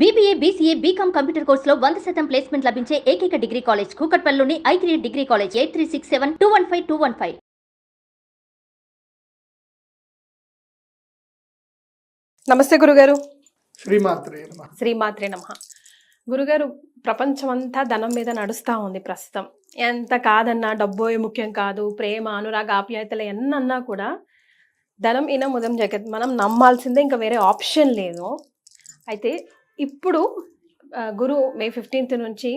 BBA BCA BCom computer కోర్సులో వంద శాతం ప్లేస్మెంట్ లభించే ఏకైక degree college కూకట్పల్లిలోని I three degree college eight three six seven two one five two one five నమస్తే గురుగారు. శ్రీమాత్రే నమ. శ్రీమాత్రే నమ. గురుగారు ప్రపంచమంతా ధనం మీద నడుస్తూ ఉంది ప్రస్తుతం. ఎంత కాదన్నా డబ్బు ముఖ్యం కాదు ప్రేమ అనురాగ ఆప్యాయతలు ఎన్నన్నా కూడా ధనం ఇన ముదం జగత్ మనం నమ్మాల్సిందే ఇంకా వేరే ఆప్షన్ లేదు. అయితే ఇప్పుడు గురు మే ఫిఫ్టీన్త్ నుంచి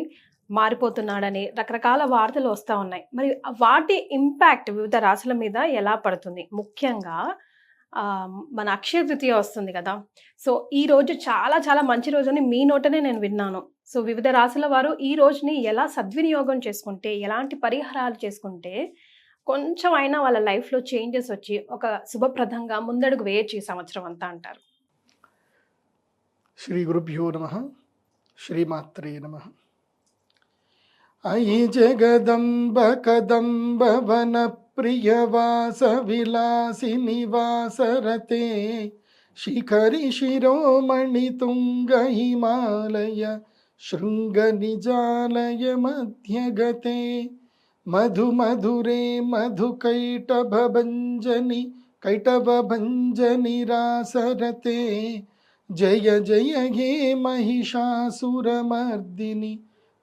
మారిపోతున్నాడని రకరకాల వార్తలు వస్తూ ఉన్నాయి. మరి వాటి ఇంపాక్ట్ వివిధ రాశుల మీద ఎలా పడుతుంది? ముఖ్యంగా మన అక్షయ తృతీయ వస్తుంది కదా. సో ఈ రోజు చాలా చాలా మంచి రోజు అని మీ నోటనే నేను విన్నాను. సో వివిధ రాశుల వారు ఈ రోజుని ఎలా సద్వినియోగం చేసుకుంటే ఎలాంటి పరిహారాలు చేసుకుంటే కొంచెం అయినా వాళ్ళ లైఫ్లో చేంజెస్ వచ్చి ఒక శుభప్రదంగా ముందడుగు వేయచ్చు ఈ సంవత్సరం అంతా అంటారు. శ్రీ గురుభ్యో నమ. శ్రీమాత్రే నమ. అయి జగదంబ కదంబ వన ప్రియవాస విలాసి నివాసరతే శిఖరి శిరోమణి తుంగ హిమాలయ శృంగ నిజాలయ మధ్యగతే మధు మధురే మధు కైటభ భంజని కైటభ భంజని రాసరతే జయ జయ హే మహిషాసురమర్దిని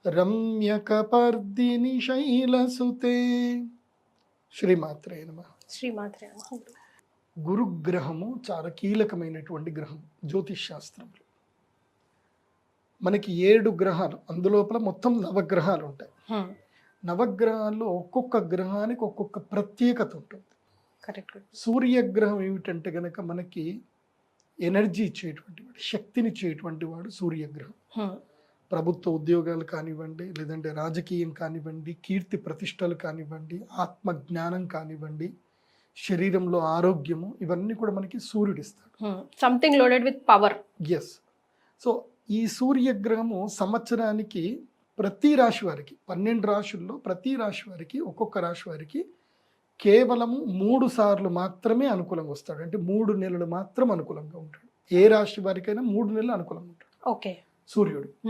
రమ్యకపర్దిని శైలసుతే శ్రీమాత్రే నమ శ్రీమాత్రే నమః. గురుగ్రహము చాలా కీలకమైనటువంటి గ్రహం జ్యోతిష్ శాస్త్రంలో మనకి ఏడు గ్రహాలు అందులోపల మొత్తం నవగ్రహాలు ఉంటాయి. నవగ్రహాల్లో ఒక్కొక్క గ్రహానికి ఒక్కొక్క ప్రత్యేకత ఉంటుంది. సూర్యగ్రహం ఏమిటంటే గనక మనకి ఎనర్జీ ఇచ్చేటువంటి వాడు శక్తిని ఇచ్చేటువంటి వాడు సూర్యగ్రహం. ప్రభుత్వ ఉద్యోగాలు కానివ్వండి లేదంటే రాజకీయం కానివ్వండి కీర్తి ప్రతిష్టలు కానివ్వండి ఆత్మ జ్ఞానం కానివ్వండి శరీరంలో ఆరోగ్యము ఇవన్నీ కూడా మనకి సూర్యుడు ఇస్తాడు. Something loaded with power yes so ఈ సూర్యగ్రహము సంవత్సరానికి ప్రతి రాశి వారికి పన్నెండు రాశుల్లో ప్రతి రాశి వారికి ఒక్కొక్క రాశి వారికి కేవలము మూడు సార్లు మాత్రమే అనుకూలంగా వస్తాడు. అంటే మూడు నెలలు మాత్రం అనుకూలంగా ఉంటాడు. ఏ రాశి వారికైనా మూడు నెలలు అనుకూలంగా ఉంటాడు. ఓకే. సూర్యుడు.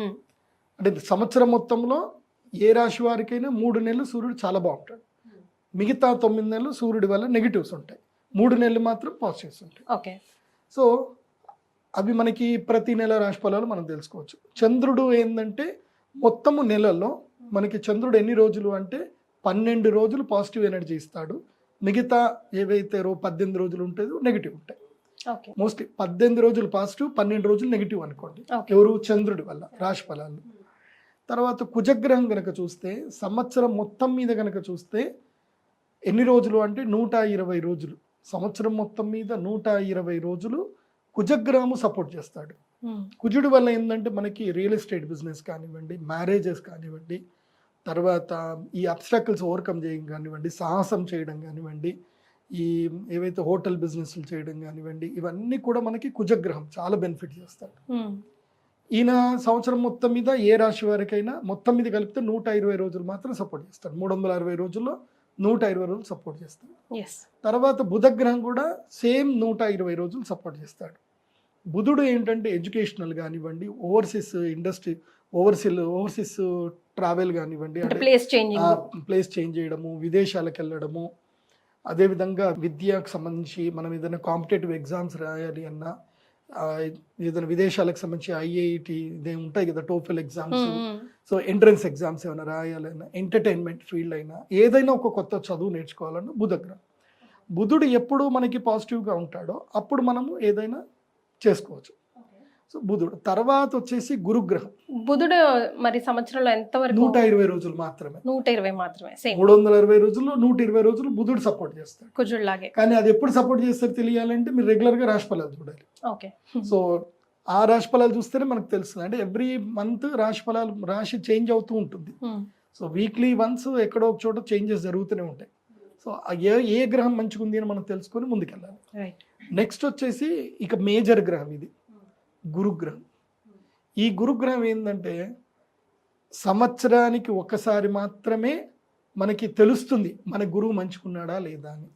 అంటే సంవత్సరం మొత్తంలో ఏ రాశి వారికైనా మూడు నెలలు సూర్యుడు చాలా బాగుంటాడు. మిగతా తొమ్మిది నెలలు సూర్యుడి వల్ల నెగిటివ్స్ ఉంటాయి. మూడు నెలలు మాత్రం పాజిటివ్స్ ఉంటాయి. ఓకే. సో అవి మనకి ప్రతి నెల రాశి ఫలాలు మనం తెలుసుకోవచ్చు. చంద్రుడు ఏంటంటే మొత్తము నెలలో మనకి చంద్రుడు ఎన్ని రోజులు అంటే పన్నెండు రోజులు పాజిటివ్ ఎనర్జీ ఇస్తాడు. మిగతా ఏవైతే రో పద్దెనిమిది రోజులు ఉంటుందో నెగిటివ్ ఉంటాయి. ఓకే. మోస్ట్లీ పద్దెనిమిది రోజులు పాజిటివ్ పన్నెండు రోజులు నెగిటివ్ అనుకోండి. ఎవరు? చంద్రుడి వల్ల రాశి ఫలాలు తర్వాత కుజగ్రహం గనక చూస్తే సంవత్సరం మొత్తం మీద గనక చూస్తే ఎన్ని రోజులు అంటే నూట ఇరవై రోజులు. సంవత్సరం మొత్తం మీద నూట ఇరవై రోజులు కుజగ్రహము సపోర్ట్ చేస్తాడు. కుజుడి వల్ల ఏంటంటే మనకి రియల్ ఎస్టేట్ బిజినెస్ కానివ్వండి మ్యారేజెస్ కానివ్వండి తర్వాత ఈ అబ్స్ట్రాకిల్స్ ఓవర్కమ్ చేయడం కానివ్వండి సాహసం చేయడం కానివ్వండి ఈ ఏవైతే హోటల్ బిజినెస్లు చేయడం కానివ్వండి ఇవన్నీ కూడా మనకి కుజగ్రహం చాలా బెనిఫిట్ చేస్తాడు. ఈయన సంవత్సరం మొత్తం మీద ఏ రాశి వారికైనా మొత్తం మీద కలిపితే నూట ఇరవై రోజులు మాత్రం సపోర్ట్ చేస్తాడు. మూడు వందల అరవై రోజుల్లో నూట ఇరవై రోజులు సపోర్ట్ చేస్తాడు. తర్వాత బుధగ్రహం కూడా సేమ్ నూట ఇరవై రోజులు సపోర్ట్ చేస్తాడు. బుధుడు ఏంటంటే ఎడ్యుకేషనల్ కానివ్వండి overseas industry overseas overseas travel కానివ్వండి ప్లేస్ చేంజింగ్ ప్లేస్ చేంజ్ చేయడము విదేశాలకు వెళ్ళడము అదేవిధంగా విద్యకు సంబంధించి మనం ఏదైనా కాంపిటేటివ్ ఎగ్జామ్స్ రాయాలి అన్నా ఏదైనా విదేశాలకు సంబంధించి ఐఐటి ఇదే ఉంటాయి కదా TOEFL exams so entrance exams ఏమైనా రాయాలన్నా ఎంటర్టైన్మెంట్ ఫీల్డ్ అయినా ఏదైనా ఒక కొత్త చదువు నేర్చుకోవాలన్నా బుధగ్రహం. బుధుడు ఎప్పుడు మనకి పాజిటివ్గా ఉంటాడో అప్పుడు మనము ఏదైనా చేసుకోవచ్చు. సో బుధుడు తర్వాత వచ్చేసి గురుగ్రహం. బుధుడు మరి సంవత్సరంలో ఎంతవరకు? నూట ఇరవై రోజులు మాత్రమే. నూట ఇరవై మాత్రమే సేమ్. మూడు వందల అరవై రోజుల్లో నూట ఇరవై రోజులు బుధుడు సపోర్ట్ చేస్తాడు. కుజుడులాగే. కానీ అది ఎప్పుడు సపోర్ట్ చేస్తారో తెలియాలంటే మీరు రెగ్యులర్గా రాశి ఫలాలు చూడాలి. ఓకే. సో ఆ రాశి ఫలాలు చూస్తేనే మనకు తెలుస్తుంది. అంటే ఎవ్రీ మంత్ రాశి ఫలాలు రాశి చేంజ్ అవుతూ ఉంటుంది. సో వీక్లీ వన్స్ ఎక్కడో ఒక చోట చేంజెస్ జరుగుతూనే ఉంటాయి. సో ఏ ఏ గ్రహం మంచిగా ఉంది అని మనం తెలుసుకొని ముందుకెళ్ళాలి. నెక్స్ట్ వచ్చేసి ఇక మేజర్ గ్రహం ఇది. గురుగ్రహం. ఈ గురుగ్రహం ఏంటంటే సంవత్సరానికి ఒకసారి మాత్రమే మనకి తెలుస్తుంది మన గురువు మంచుకున్నాడా లేదా అని.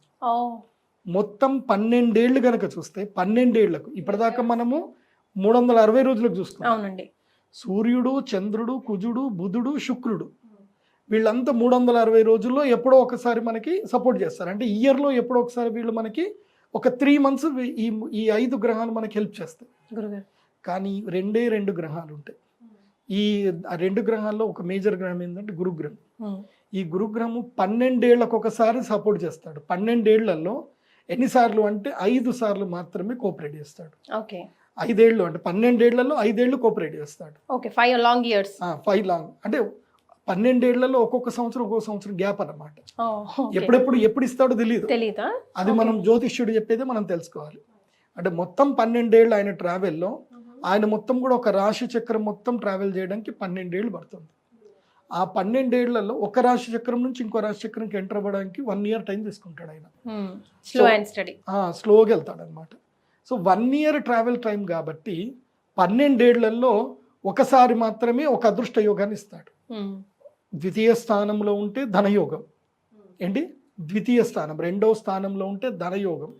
మొత్తం పన్నెండేళ్ళు కనుక చూస్తే పన్నెండేళ్ళకు ఇప్పటిదాకా మనము మూడు వందల అరవై రోజులకు చూసుకున్నాం. అవునండి. సూర్యుడు చంద్రుడు కుజుడు బుధుడు శుక్రుడు వీళ్ళంతా మూడు వందల అరవై రోజుల్లో ఎప్పుడో ఒకసారి మనకి సపోర్ట్ చేస్తారు. అంటే ఇయర్లో ఎప్పుడో ఒకసారి వీళ్ళు మనకి ఒక త్రీ మంత్స్ ఈ ఈ ఐదు గ్రహాలు మనకి హెల్ప్ చేస్తాయి. కానీ రెండే రెండు గ్రహాలు ఉంటాయి. ఈ రెండు గ్రహాల్లో ఒక మేజర్ గ్రహం ఏంటంటే గురుగ్రహం. ఈ గురుగ్రహము పన్నెండేళ్ళకు ఒకసారి సపోర్ట్ చేస్తాడు. పన్నెండేళ్ళలో ఎన్నిసార్లు అంటే ఐదు సార్లు మాత్రమే కోఆపరేట్ చేస్తాడు. ఓకే. ఐదేళ్ళు అంటే పన్నెండేళ్ళలో ఐదేళ్ళు కోఆపరేట్ చేస్తాడు. Okay five long years. Five long. అంటే పన్నెండేళ్ళలో ఒక్కొక్క సంవత్సరం ఒక్కొక్క సంవత్సరం గ్యాప్ అన్నమాట. ఎప్పుడెప్పుడు ఎప్పుడు ఇస్తాడో తెలియదు తెలీదా. అది మనం జ్యోతిష్యుడు చెప్పేదే మనం తెలుసుకోవాలి. అంటే మొత్తం పన్నెండేళ్ళు ఆయన ట్రావెల్లో ఆయన మొత్తం కూడా ఒక రాశి చక్రం మొత్తం ట్రావెల్ చేయడానికి పన్నెండేళ్ళు పడుతుంది. ఆ పన్నెండేళ్ళలో ఒక రాశి చక్రం నుంచి ఇంకో రాశి చక్రంకి ఎంటర్ అవ్వడానికి వన్ ఇయర్ టైం తీసుకుంటాడు ఆయన. స్లో అండ్ స్టడీ స్లోగా వెళ్తాడు అనమాట so one year travel time కాబట్టి పన్నెండేళ్ళలో ఒకసారి మాత్రమే ఒక అదృష్ట యోగాన్ని ఇస్తాడు. ద్వితీయ స్థానంలో ఉంటే ధనయోగం. ఏంటి? ద్వితీయ స్థానం. రెండవ స్థానంలో ఉంటే ధనయోగం.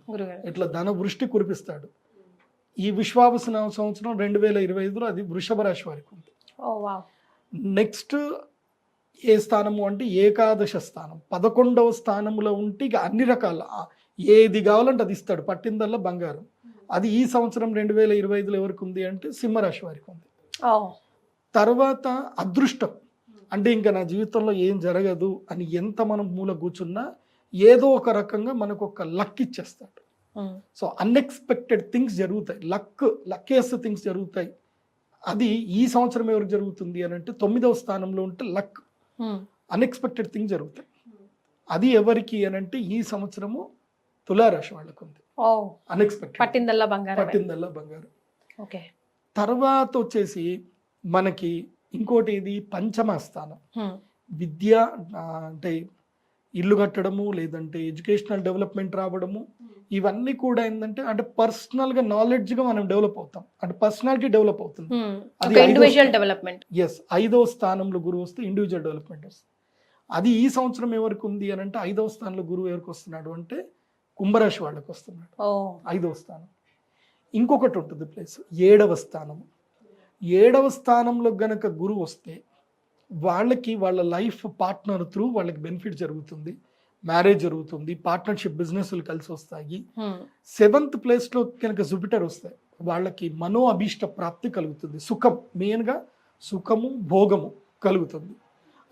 ఇట్లా ధన వృష్టి కురిపిస్తాడు. ఈ విశ్వావసన సంవత్సరం రెండు వేల ఇరవై ఐదులో అది వృషభ రాశి వారికి ఉంది. నెక్స్ట్ ఏ స్థానము అంటే ఏకాదశ స్థానం. పదకొండవ స్థానంలో ఉంటే ఇక అన్ని రకాల ఏది కావాలంటే అది ఇస్తాడు పట్టిందల్లా బంగారం. అది ఈ సంవత్సరం రెండు వేల ఇరవై ఐదులో ఎవరికి ఉంది అంటే సింహరాశి వారికి ఉంది. తర్వాత అదృష్టం. అంటే ఇంకా నా జీవితంలో ఏం జరగదు అని ఎంత మనం మూల కూర్చున్నా ఏదో ఒక రకంగా మనకు ఒక లక్ ఇచ్చేస్తాడు. సో అన్ఎక్స్పెక్టెడ్ థింగ్స్ జరుగుతాయి. లక్ లక్కెస్ట్ థింగ్స్ జరుగుతాయి. అది ఈ సంవత్సరం ఎవరికి జరుగుతుంది అని అంటే తొమ్మిదవ స్థానంలో ఉంటే లక్ అన్ఎక్స్పెక్టెడ్ థింగ్స్ జరుగుతాయి. అది ఎవరికి అని అంటే ఈ సంవత్సరము తులారాశి వాళ్ళకు ఉంది అన్ఎక్స్పెక్టెడ్ పట్టిందల్లా బంగారం పట్టిందల్లా బంగారం. ఓకే. తర్వాత వచ్చేసి మనకి ఇంకోటి ఇది పంచమ స్థానం. విద్య అంటే ఇల్లు కట్టడము లేదంటే ఎడ్యుకేషనల్ డెవలప్మెంట్ రావడము ఇవన్నీ కూడా ఏంటంటే అంటే పర్సనల్గా నాలెడ్జ్గా మనం డెవలప్ అవుతాం. అంటే పర్సనాలిటీ డెవలప్ అవుతుంది. ఉమ్, అది ఇండివిజువల్. డెవలప్మెంట్ ఎస్ ఐదవ స్థానంలో గురువు వస్తే ఇండివిజువల్ డెవలప్మెంట్ వస్తుంది. అది ఈ సంవత్సరం ఎవరికి ఉంది అని అంటే ఐదవ స్థానంలో గురువు ఎవరికి వస్తున్నాడు అంటే కుంభరాశి వాళ్ళకి వస్తున్నాడు. ఐదవ స్థానం. ఇంకొకటి ఉంటుంది ప్లేస్ ఏడవ స్థానం. ఏడవ స్థానంలో గనక గురువు వస్తే వాళ్ళకి వాళ్ళ లైఫ్ పార్ట్నర్ త్రూ వాళ్ళకి బెనిఫిట్ జరుగుతుంది. మ్యారేజ్ జరుగుతుంది పార్ట్నర్షిప్ బిజినెస్లు కలిసి వస్తాయి. సెవెంత్ ప్లేస్లో కనుక జూపిటర్ వస్తాయి వాళ్ళకి మనో అభీష్ట ప్రాప్తి కలుగుతుంది. సుఖం మెయిన్గా సుఖము భోగము కలుగుతుంది.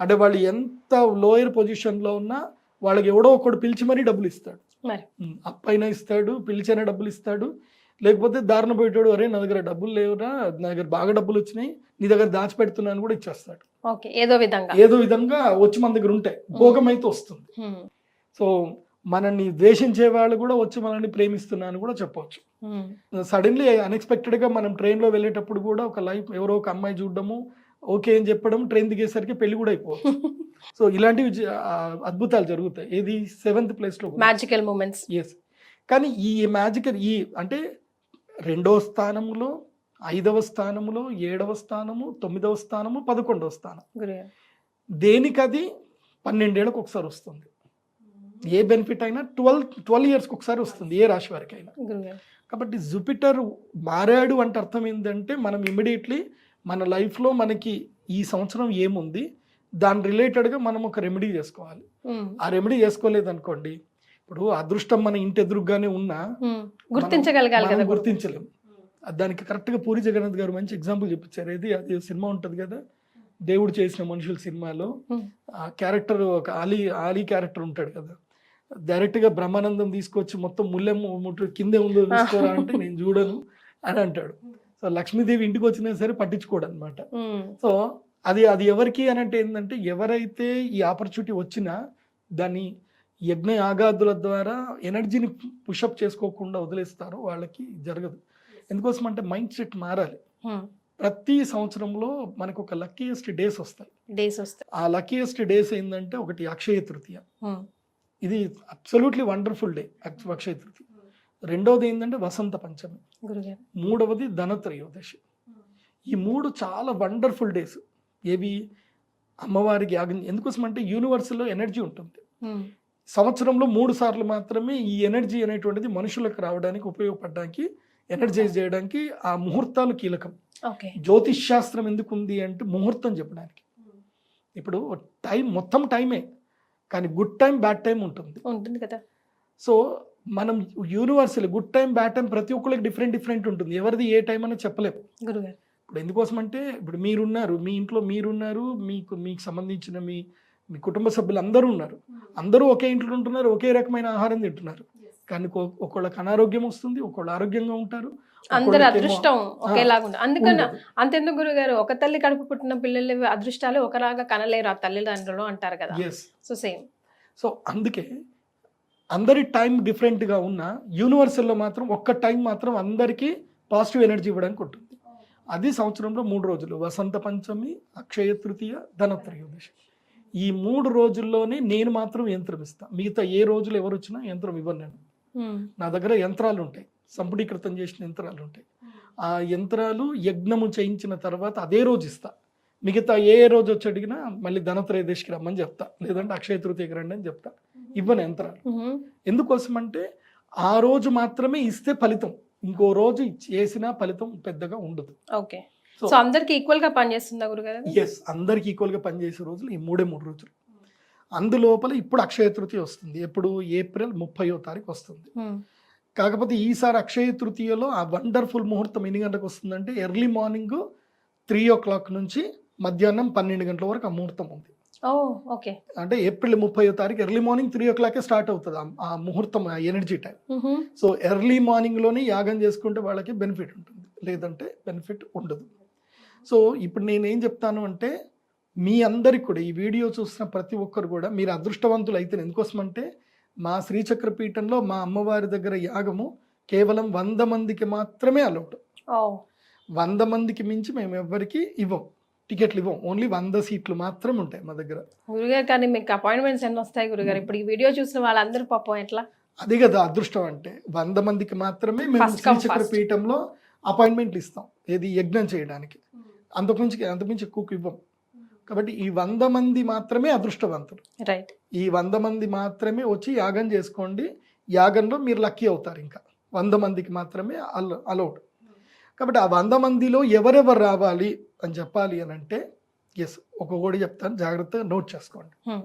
అంటే వాళ్ళు ఎంత లోయర్ పొజిషన్లో ఉన్నా వాళ్ళకి ఎవడో ఒకడు పిలిచి మరీ డబ్బులు ఇస్తాడు. అప్పైనా ఇస్తాడు పిలిచైనా డబ్బులు ఇస్తాడు. లేకపోతే దారిన పోయేటాడు అరే నా దగ్గర డబ్బులు లేవురా నా దగ్గర బాగా డబ్బులు వచ్చినాయి నీ దగ్గర దాచిపెడుతున్నాను కూడా ఇచ్చేస్తాడు. ఏదో విధంగా. ఏదో విధంగా వచ్చి మన దగ్గర ఉంటాయి భోగం అయితే వస్తుంది. సో మనల్ని ద్వేషించే వాళ్ళు కూడా వచ్చి మనల్ని ప్రేమిస్తున్నాను కూడా చెప్పవచ్చు. సడన్లీ అన్ఎక్స్పెక్టెడ్గా మనం ట్రైన్లో వెళ్ళేటప్పుడు కూడా ఒక లైఫ్ ఎవరో ఒక అమ్మాయి చూడడము ఓకే అని చెప్పడం ట్రైన్ దిగేసరికి పెళ్ళి కూడా అయిపోవచ్చు. సో ఇలాంటివి అద్భుతాలు జరుగుతాయి. ఏది? సెవెంత్ ప్లేస్లో మ్యాజికల్ మూమెంట్స్ ఎస్ కానీ ఈ మ్యాజికల్ ఈ అంటే రెండవ స్థానములో ఐదవ స్థానములో ఏడవ స్థానము తొమ్మిదవ స్థానము పదకొండవ స్థానం. గురుగారు దేనికి అది పన్నెండేళ్ళకి ఒకసారి వస్తుంది. ఏ బెనిఫిట్ అయినా ట్వెల్వ్ ట్వెల్వ్ ఇయర్స్కి ఒకసారి వస్తుంది ఏ రాశి వారికి అయినా కాబట్టి జూపిటర్ మారాడు అంటే అర్థం ఏంటంటే మనం ఇమ్మీడియట్లీ మన లైఫ్లో మనకి ఈ సంవత్సరం ఏముంది దాని రిలేటెడ్గా మనం ఒక రెమెడీ చేసుకోవాలి. ఆ రెమెడీ చేసుకోలేదు అనుకోండి ఇప్పుడు అదృష్టం మన ఇంటి ఎదురుగానే ఉన్నా గుర్తించగలగాలి. గుర్తించలేము దానికి కరెక్ట్గా పూరి జగన్నాథ్ గారు మంచి ఎగ్జాంపుల్ చూపించారు ఏది? అది సినిమా ఉంటుంది కదా దేవుడు చేసిన మనుషుల సినిమాలో. ఆ క్యారెక్టర్ ఒక ఆలీ ఆలీ క్యారెక్టర్ ఉంటాడు కదా. డైరెక్ట్గా బ్రహ్మానందం తీసుకొచ్చి మొత్తం ముల్లెం ముట్టు కిందే ఉందో చూసుకోరా అంటే నేను చూడను అని అంటాడు. సో లక్ష్మీదేవి ఇంటికి వచ్చినా సరే పట్టించుకోడు అనమాట సో అది అది ఎవరికి అని అంటే ఏంటంటే ఎవరైతే ఈ ఆపర్చునిటీ వచ్చినా దాన్ని యజ్ఞ యాగాదుల ద్వారా ఎనర్జీని పుషప్ చేసుకోకుండా వదిలేస్తారో వాళ్ళకి జరగదు. ఎందుకోసం అంటే మైండ్ సెట్ మారాలి. ప్రతి సంవత్సరంలో మనకు ఒక లక్కీయెస్ట్ డేస్ వస్తాయి. డేస్ వస్తాయి. ఆ లక్కీయెస్ట్ డేస్ ఏంటంటే ఒకటి అక్షయ తృతీయ. ఇది absolutely wonderful day Akshaya Tritiya రెండవది ఏంటంటే వసంత పంచమి. మూడవది ధనత్రయోదశి. ఈ మూడు చాలా వండర్ఫుల్ డేస్ ఏవి? అమ్మవారికి యాగం. ఎందుకోసం అంటే యూనివర్స్లో ఎనర్జీ ఉంటుంది సంవత్సరంలో మూడు సార్లు మాత్రమే ఈ ఎనర్జీ అనేటువంటిది మనుషులకు రావడానికి ఉపయోగపడడానికి ఎనర్జైజ్ చేయడానికి ఆ ముహూర్తాలు కీలకం. ఓకే. జ్యోతిష్ శాస్త్రం ఎందుకు ఉంది అంటే ముహూర్తం చెప్పడానికి. ఇప్పుడు టైం మొత్తం టైమే కానీ గుడ్ టైం బ్యాడ్ టైం ఉంటుంది. ఉంటుంది కదా. సో మనం universal good time bad time ప్రతి ఒక్కరికి డిఫరెంట్ డిఫరెంట్ ఉంటుంది. ఎవరిది ఏ టైం అని చెప్పలేము. గురుగారు. ఇప్పుడు ఎందుకోసం అంటే ఇప్పుడు మీరున్నారు మీ ఇంట్లో మీరున్నారు మీకు మీకు సంబంధించిన మీ మీ కుటుంబ సభ్యులు అందరూ ఉన్నారు. అందరూ ఒకే ఇంట్లో ఉంటున్నారు ఒకే రకమైన ఆహారం తింటున్నారు. కానీ ఒకళ్ళకి అనారోగ్యం వస్తుంది ఒకళ్ళు ఆరోగ్యంగా ఉంటారు అందరి అదృష్టం ఒకేలాగా ఉంటుంది. అందుకని. అంతెందుకు గురుగారు? ఒక తల్లి కడుపు పుట్టిన పిల్లల అదృష్టాలు ఒకలాగా కనలేరు. ఆ తల్లిదండ్రులు అంటారు కదా. సో సేమ్ సో అందుకే అందరి టైం డిఫరెంట్గా ఉన్న యూనివర్సల్లో మాత్రం ఒక్క టైం మాత్రం అందరికీ పాజిటివ్ ఎనర్జీ ఇవ్వడానికి ఉంటుంది. అది సంవత్సరంలో మూడు రోజులు. వసంత పంచమి అక్షయ తృతీయ ధనత్రయోదశి. ఈ మూడు రోజుల్లోనే నేను మాత్రం యంత్రం ఇస్తాను మిగతా ఏ రోజులు ఎవరు వచ్చినా యంత్రం ఇవ్వను నేను. నా దగ్గర యంత్రాలు ఉంటాయి. సంపుటీకృతం చేసిన యంత్రాలు ఉంటాయి. ఆ యంత్రాలు యజ్ఞము చేయించిన తర్వాత అదే రోజు ఇస్తా. మిగతా ఏ రోజు వచ్చి అడిగినా మళ్ళీ ధనత్రయోదశికి రమ్మని చెప్తా. లేదంటే అక్షయ తృతీయకి రండి అని చెప్తా. ఇవ్వను యంత్రాలు. ఎందుకోసం అంటే ఆ రోజు మాత్రమే ఇస్తే ఫలితం. ఇంకో రోజు చేసిన ఫలితం పెద్దగా ఉండదు. ఓకే. సో అందరికి ఈక్వల్గా పనిచేస్తుందా గురుగారు? ఎస్ అందరికి ఈక్వల్గా పనిచేసే రోజులు ఈ మూడే మూడు రోజులు. అందులోపల ఇప్పుడు అక్షయ తృతీయ వస్తుంది. ఎప్పుడు? ఏప్రిల్ ముప్పయో తారీఖు వస్తుంది. కాకపోతే ఈసారి అక్షయ తృతీయలో ఆ వండర్ఫుల్ ముహూర్తం ఎన్ని గంటలకు వస్తుందంటే early morning three o'clock నుంచి మధ్యాహ్నం పన్నెండు గంటల వరకు ఆ ముహూర్తం ఉంది. ఓకే. అంటే ఏప్రిల్ ముప్పై తారీఖు ఎర్లీ మార్నింగ్ త్రీ ఓ క్లాకే స్టార్ట్ అవుతుంది ఆ- ముహూర్తం ఆ ఎనర్జీ టైం. సో ఎర్లీ మార్నింగ్లోనే యాగం చేసుకుంటే వాళ్ళకి బెనిఫిట్ ఉంటుంది. లేదంటే బెనిఫిట్ ఉండదు. సో ఇప్పుడు నేను ఏం చెప్తాను అంటే మీ అందరికి కూడా ఈ వీడియో చూస్తున్న ప్రతి ఒక్కరు కూడా మీరు అదృష్టవంతులు అయితే ఎందుకోసం అంటే మా శ్రీచక్ర పీఠంలో మా అమ్మవారి దగ్గర యాగము కేవలం వంద మందికి మాత్రమే అలౌడ్ ఓ. వంద మందికి మించి మేము ఎవ్వరికి ఇవ్వం. టికెట్లు ఇవ్వం. ఓన్లీ వంద సీట్లు మాత్రం ఉంటాయి మా దగ్గర. గురుగారు కానీ మీకు అపాయింట్మెంట్స్ ఎన్ని వస్తాయి గురుగారు? ఇప్పుడు ఈ వీడియో చూసిన వాళ్ళందరూ పాపం ఎట్లా? అదే కదా అదృష్టం అంటే. వంద మందికి మాత్రమే మేము First come శ్రీచక్ర first. పీఠంలో అపాయింట్మెంట్లు ఇస్తాం. ఏది యజ్ఞం చేయడానికి. అంతకుమించి అంతకుమించి ఎక్కువకి ఇవ్వం. కాబట్టి ఈ వంద మంది మాత్రమే అదృష్టవంతులు. రైట్ ఈ వంద మంది మాత్రమే వచ్చి యాగం చేసుకోండి. యాగంలో మీరు లక్కీ అవుతారు ఇంకా. వంద మందికి మాత్రమే అల అలౌడ్ కాబట్టి ఆ వంద మందిలో ఎవరెవరు రావాలి అని చెప్పాలి అని అంటే ఎస్ ఒక్కొక్కటి చెప్తాను జాగ్రత్తగా నోట్ చేసుకోండి. Hmm.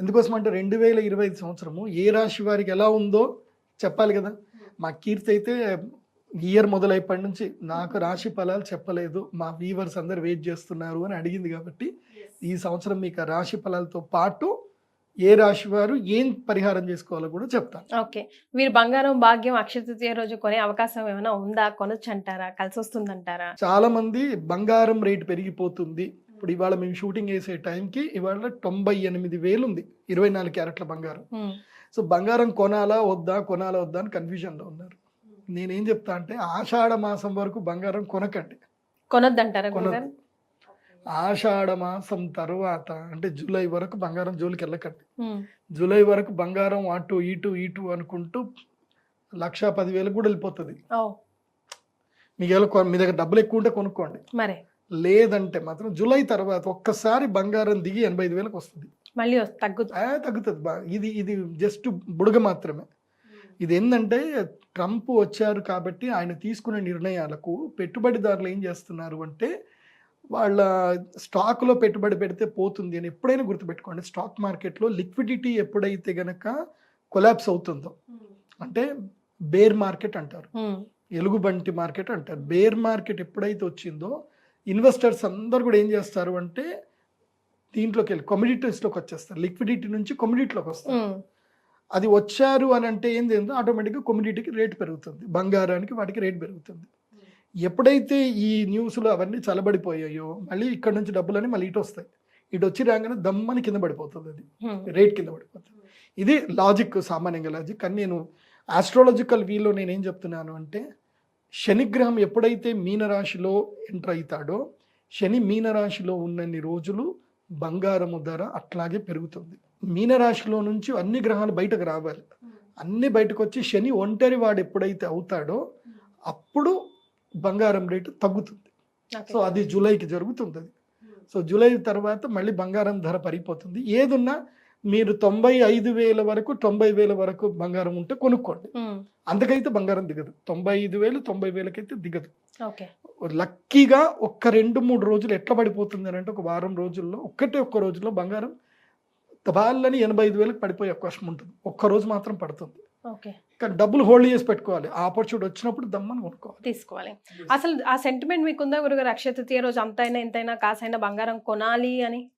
ఎందుకోసం అంటే రెండు వేల ఇరవై ఐదు సంవత్సరము ఏ రాశి వారికి ఎలా ఉందో చెప్పాలి కదా. మా కీర్తి అయితే ఇయర్ మొదలైప్పటి నుంచి నాకు రాశి ఫలాలు చెప్పలేదు. మా వీవర్స్ అందరు వెయిట్ చేస్తున్నారు అని అడిగింది కాబట్టి ఈ సంవత్సరం మీకు రాశి ఫలాలతో పాటు ఏ రాశి వారు ఏం పరిహారం చేసుకోవాలో కూడా చెప్తాను. ఓకే. మీరు బంగారం భాగ్యం అక్షయ తృతీయ రోజు కొనే అవకాశం ఏమైనా ఉందా? కొనొచ్చు అంటారా కలిసి వస్తుందంటారా చాలా మంది బంగారం రేటు పెరిగిపోతుంది. ఇప్పుడు ఇవాళ మేము షూటింగ్ వేసే టైంకి ఇవాళ తొంభై ఎనిమిది వేలు ఉంది. ఇరవై నాలుగు క్యారెట్ల బంగారం. సో బంగారం కొనాలా వద్దా? కొనాలా వద్దా? అని కన్ఫ్యూజన్లో ఉన్నారు. నేనేం చెప్తా అంటే ఆషాఢ మాసం వరకు బంగారం కొనకండి. కొనొద్దంటారా కొనొద్దు. గురుగారు ఆషాఢ మాసం తర్వాత అంటే జూలై వరకు బంగారం జోలికి వెళ్ళకండి. జూలై వరకు బంగారం అటు ఇటు ఇటు అనుకుంటూ లక్ష పదివేలకు కూడా వెళ్ళిపోతుంది. మీకు మీ దగ్గర డబ్బులు ఎక్కువ ఉంటే కొనుక్కోండి. మరే? లేదంటే మాత్రం జూలై తర్వాత ఒక్కసారి బంగారం దిగి ఎనభై ఐదు వేలకు వస్తుంది. మళ్ళీ తగ్గుతుంది. తగ్గుతుంది బా ఇది ఇది జస్ట్ బుడగ మాత్రమే. ఇది ఏంటంటే ట్రంప్ వచ్చారు కాబట్టి ఆయన తీసుకునే నిర్ణయాలకు పెట్టుబడిదారులు ఏం చేస్తున్నారు అంటే వాళ్ళ స్టాక్లో పెట్టుబడి పెడితే పోతుంది అని ఎప్పుడైనా గుర్తుపెట్టుకోండి. స్టాక్ మార్కెట్లో లిక్విడిటీ ఎప్పుడైతే గనక కొలాప్స్ అవుతుందో అంటే బేర్ మార్కెట్ అంటారు. ఎలుగుబంటి మార్కెట్ అంటారు. బేర్ మార్కెట్ ఎప్పుడైతే వచ్చిందో ఇన్వెస్టర్స్ అందరు కూడా ఏం చేస్తారు అంటే దీంట్లోకి వెళ్ళి కమ్యూడిటీస్లోకి వచ్చేస్తారు. లిక్విడిటీ నుంచి కమ్యూడిటీలోకి వస్తారు. అది వచ్చారు అని అంటే ఏం చేస్తుందో ఆటోమేటిక్గా కమ్యూడిటీకి రేట్ పెరుగుతుంది. బంగారానికి వాటికి రేట్ పెరుగుతుంది. ఎప్పుడైతే ఈ న్యూస్లో అవన్నీ చలబడిపోయాయో మళ్ళీ ఇక్కడ నుంచి డబ్బులని మళ్ళీ ఇటు వస్తాయి ఇటు వచ్చి రాగానే దమ్మని కింద పడిపోతుంది అది. రేట్ కింద పడిపోతుంది. ఇది లాజిక్ సామాన్యంగా లాజిక్. కానీ నేను ఆస్ట్రాలజికల్ వీలో నేను ఏం చెప్తున్నాను అంటే శనిగ్రహం ఎప్పుడైతే మీనరాశిలో ఎంటర్ అవుతాడో శని మీనరాశిలో ఉన్నన్ని రోజులు బంగారము ధర అట్లాగే పెరుగుతుంది. మీనరాశిలో నుంచి అన్ని గ్రహాలు బయటకు రావాలి. అన్ని బయటకు వచ్చి శని ఒంటరి వాడు ఎప్పుడైతే అవుతాడో అప్పుడు బంగారం రేటు తగ్గుతుంది. సో అది జూలైకి జరుగుతుంది సో జూలై తర్వాత మళ్ళీ బంగారం ధర పడిపోతుంది ఏదున్నా మీరు తొంభై ఐదు వేల వరకు తొంభై వేల వరకు బంగారం ఉంటే కొనుక్కోండి. ఉమ్, అంతకైతే బంగారం దిగదు. తొంభై ఐదు వేలు తొంభై వేలకైతే దిగదు. లక్కీగా ఒక్క రెండు మూడు రోజులు ఎట్లా పడిపోతుంది అని అంటే ఒక వారం రోజుల్లో ఒక్కటే ఒక్క రోజుల్లో బంగారం తబాలని ఎనభై ఐదు వేలకు పడిపోయే అవకాశం ఉంటుంది. ఒక్క రోజు మాత్రం పడుతుంది. కానీ డబ్బులు హోల్డ్ చేసి పెట్టుకోవాలి. ఆ ఆపర్చునిటీ వచ్చినప్పుడు దమ్మని కొనుక్కోవాలి. తీసుకోవాలి. అసలు ఆ సెంటిమెంట్ మీకుందా గురుగారు? అక్షయ తృతీయ రోజు అంతైనా ఎంతైనా కాసైనా బంగారం కొనాలి అని?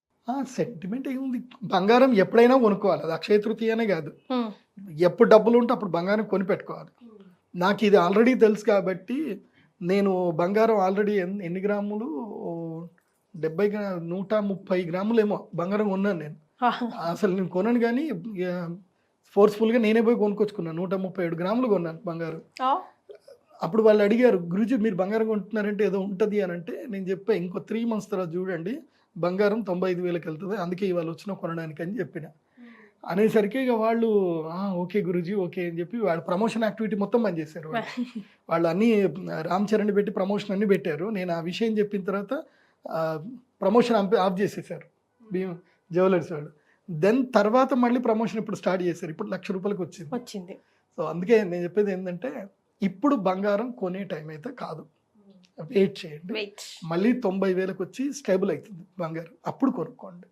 సెంటిమెంట్ ఏముంది? బంగారం ఎప్పుడైనా కొనుక్కోవాలి. అది అక్షయ తృతీయనే కాదు. ఎప్పుడు డబ్బులు ఉంటే అప్పుడు బంగారం కొని పెట్టుకోవాలి. నాకు ఇది ఆల్రెడీ తెలుసు కాబట్టి నేను బంగారం ఆల్రెడీ ఎన్ని గ్రాములు? డెబ్బై గ్రా నూట ముప్పై గ్రాములు ఏమో బంగారం కొన్నాను నేను. అసలు నేను కొనను కానీ ఫోర్స్ఫుల్గా నేనే పోయి కొనుక్కొచ్చుకున్నాను నూట ముప్పై ఏడు గ్రాములు కొన్నాను బంగారం. అప్పుడు వాళ్ళు అడిగారు గురుజీ మీరు బంగారం కొంటున్నారంటే ఏదో ఉంటుంది అని అంటే నేను చెప్పా ఇంకో త్రీ మంత్స్ తర్వాత చూడండి బంగారం తొంభై ఐదు వేలకు వెళ్తుంది అందుకే ఇవాళ వచ్చిన కొనడానికి అని చెప్పిన. అనేసరికి ఇక వాళ్ళు "ఆ, ఓకే గురుజీ ఓకే అని చెప్పి వాళ్ళు ప్రమోషన్ యాక్టివిటీ మొత్తం బంద్ చేశారు వాళ్ళు. వాళ్ళు అన్ని రామ్ చరణ్ పెట్టి ప్రమోషన్ అన్ని పెట్టారు. నేను ఆ విషయం చెప్పిన తర్వాత ప్రమోషన్ ఆఫ్ చేసేసారు. భీమ్ జ్యువెలర్స్ వాళ్ళు దెన్ తర్వాత మళ్ళీ ప్రమోషన్ ఇప్పుడు స్టార్ట్ చేశారు. ఇప్పుడు లక్ష రూపాయలకి వచ్చింది. వచ్చింది. సో అందుకే నేను చెప్పేది ఏంటంటే ఇప్పుడు బంగారం కొనే టైం అయితే కాదు. వెయిట్ చేయండి. వెయిట్ మళ్ళీ తొంభై వేలకు వచ్చి స్టేబుల్ అవుతుంది బంగారం. అప్పుడు కొనుక్కోండి.